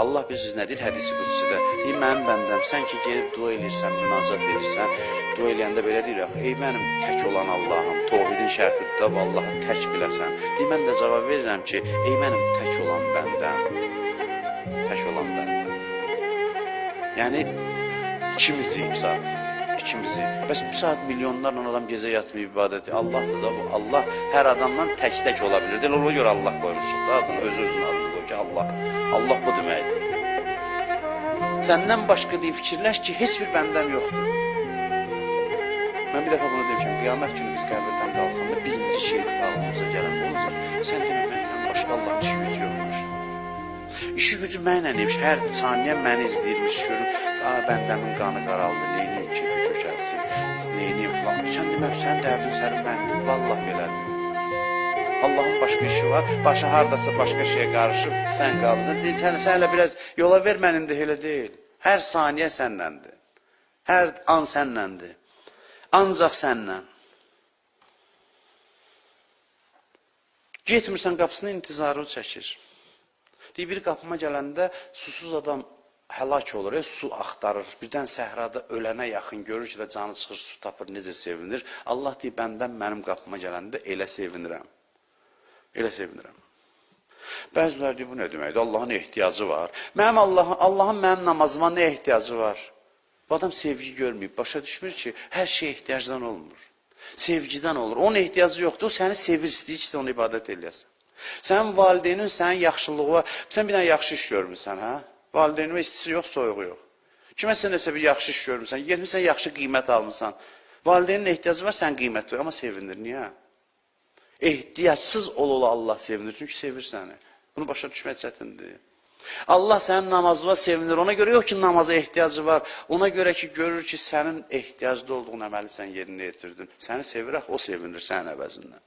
Allah bilirsiniz nə deyir hədisi qudsidə? Deyir mənim bəndəm, sən ki gedib dua edirsən, münacat edirsən, dua eləyəndə belə deyir axı, ey mənim tək olan Allahım, təvhidin şərtidir bu Allahı tək biləsən. Deyir mən də cavab verirəm ki, ey mənim tək olan bəndəm, tək olan bəndəm. Yəni ikimizi saat, ikimizi. Bəs bu saat milyonlarla adam gecə yatmayıb ibadət edir. Allahdır da bu. Allah hər adamdan tək-tək ola bilir. Deyir, ona görə Allah qoymuşsun da adını, öz-özünün adını qoy ki, Allah. Allah bu. Səndən başqa deyə fikirləş ki, heç bir bəndəm yoxdur. Bir dəfə bunu demişəm, qiyamət günü biz qəbirdən qalxanda birinci şey ağlımıza gələn olacaq. Sən demə məndən başqa Allahın işi gücü yoxmuş. İşi gücü mənlə imiş, hər saniyə məni izləyirmiş, görür, Aa, bəndəmin qanı qaraldı, neyniyim ki, kökəlsin, neyniyim filan. Sən demə, sən dərdin sərin məndir, vallah belədir. Allah'ın başka işi var. Başı hardasa başka şeye karışıp sen qabızın. Deyim, sən, biraz yola vermənindir, elə deyil. Hər saniyə sənləndir. Hər an sənləndir. Ancaq sənlə. Getmirsən qapısının intizarını çəkir. Deyir, bir qapıma gələndə susuz adam həlak olur, e, su axtarır. Birdən səhrada ölənə yaxın görür ki, canı çıxır, su tapır, necə sevinir. Allah deyir, bəndən mənim qapıma gələndə elə sevinirəm. Elə sevinirəm. Bəziləri deyir, bu nə deməkdir? Allahın ehtiyacı var. Mənim Allahın, Allahın mənim namazıma nə ehtiyacı var? Bu adam sevgi görməyib, başa düşmür ki, hər şey ehtiyacdan olmur. Sevgidən olur. Onun ehtiyacı yoxdur, o səni sevir, istəyir ki, sən ona ibadət eləyəsən. Sənin valideynin sənin yaxşılığı, sən bir dənə yaxşı iş görmüsən, hə? Valideynin istisi yox, soyuğu yox. Kiməsə nəsə bir yaxşı iş görmüsən, getmisən yaxşı qiymət almısan. Valideynin ehtiyacı var, sən qiymət ver, amma sevindir. Niyə? Ehtiyacsız ol ola Allah sevinir. Çünkü sevir seni. Bunu başa düşmək çətindir. Allah sənin namazına sevinir. Ona göre yok ki namaza ehtiyacı var. Ona göre ki görür ki sənin ehtiyaclı olduğun əməli sən yerinə yetirdin. Səni sevirək, o sevinir sənin əvəzindən.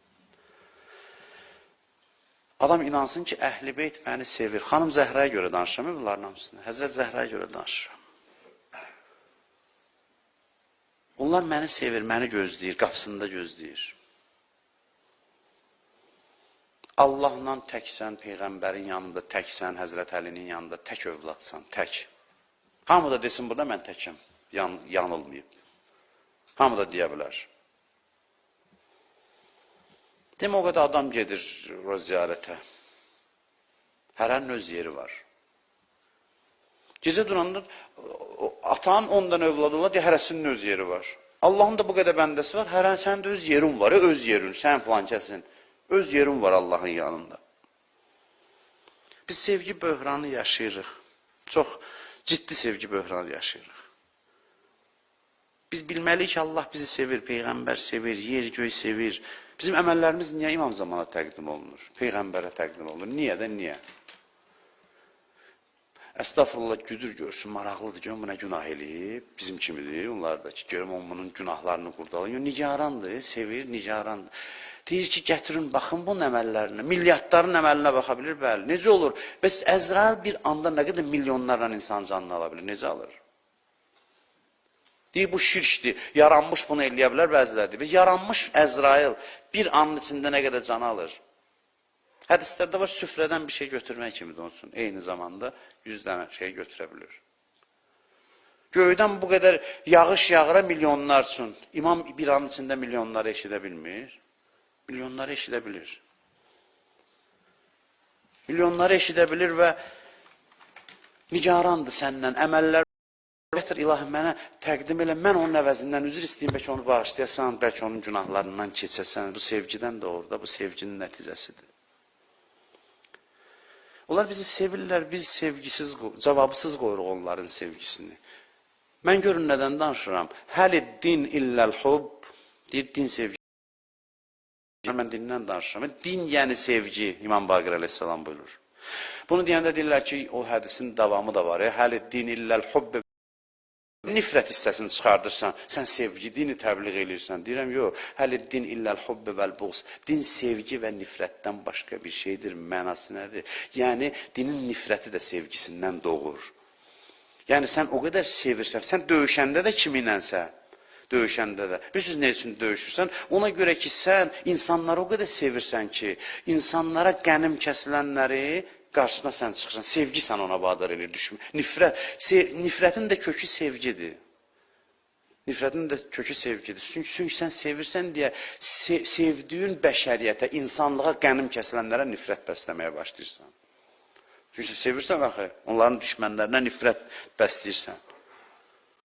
Adam inansın ki, əhl-i beyt məni sevir. Xanım Zəhraya görə danışıram, bunların hamısını. Həzrət Zəhraya görə danışıram. Onlar məni sevir, məni gözləyir, qapısında gözləyir. Allahla təksən, Peyğəmbərin yanında təksən, Həzrət Əlinin yanında tək övladsan, tək. Hamı da desin burada mən təkəm, yan, yanılmayıb. Hamı da deyə bilər. Demə o qədər adam gedir o ziyarətə. Hərənin öz yeri var. Gecə duranda atan ondan övladı olar, deyə hərəsinin öz yeri var. Allahın da bu qədər bəndəsi var, hərənin sənin də öz yerin var, öz yerin, sən filan kəsin. Öz yerin var Allahın yanında. Biz sevgi böhranı yaşayırıq. Çox ciddi sevgi böhranı yaşayırıq. Biz bilməliyik ki, Allah bizi sevir, Peyğəmbər sevir, yer göy sevir. Bizim əməllərimiz niyə imam zamana təqdim olunur? Peyğəmbərə təqdim olunur. Niyə də niyə? Estağfurullah güdür görsün, maraqlıdır. Görüm bu nə günah eləyib, bizim kimidir. Onlar da ki, görüm onun bunun günahlarını qurdalayır. Nigarandır, sevir, nigarandır. Deyir ki, gətirin, baxın bunun əməllərinə. Milyardların əməlinə baxa bilir, bəli. Necə olur? Bəs Əzrail bir anda nə qədər milyonlarla insan canını ala bilir? Necə alır? Deyir, bu şirkdir. Yaranmış bunu eləyə bilər bəziləri. Və yaranmış Əzrail bir anın içində nə qədər can alır? Hədislərdə var, süfrədən bir şey götürmək kimi də olsun. Eyni zamanda yüz dənə şey götürə bilir. Göydən bu qədər yağış yağıra milyonlar üçün. İmam bir anın içində milyonları eşidə bilmir. Milyonları eşidə bilir. Milyonları eşidə bilir və nigarandır səndən, əməllər Gətir ilahi mənə təqdim elə, mən onun əvəzindən üzr istəyim, bəlkə onu bağışlayasan, bəlkə onun günahlarından keçəsən. Bu sevgidən də orada, bu sevginin nəticəsidir. Onlar bizi sevirlər, biz sevgisiz, cavabsız qoyuruq onların sevgisini. Mən görün nədən danışıram? Həli din illəl hub, deyir din sevgi. Mən dindən danışıram. Din yəni sevgi, İmam Baqir əleyhissalam buyurur. Bunu deyəndə deyirlər ki, o hədisin davamı da var. Həli din illəl hub nifrət hissəsini çıxardırsan, sən sevgi, dini təbliğ eləyirsən. Deyirəm, yox, hələ din illəl hubbi vəl buğz. Din sevgi və nifrətdən başqa bir şeydir, mənası nədir? Yəni, dinin nifrəti də sevgisindən doğur. Yəni, sən o qədər sevirsən, sən döyüşəndə də kiminlənsə, döyüşəndə də. Bilirsiniz nə üçün döyüşürsən? Ona görə ki, sən insanları o qədər sevirsən ki, insanlara qənim kəsilənləri qarşısına sən çıxırsan, sevgi sən ona vadar edir, düşmən. Nifrət, se nifrətin də kökü sevgidir. Nifrətin də kökü sevgidir. Çünki, çünki sən sevirsən deyə se sevdiyin bəşəriyyətə, insanlığa qənim kəsilənlərə nifrət bəsləməyə başlayırsan. Çünki sevirsən axı, onların düşmənlərinə nifrət bəsləyirsən.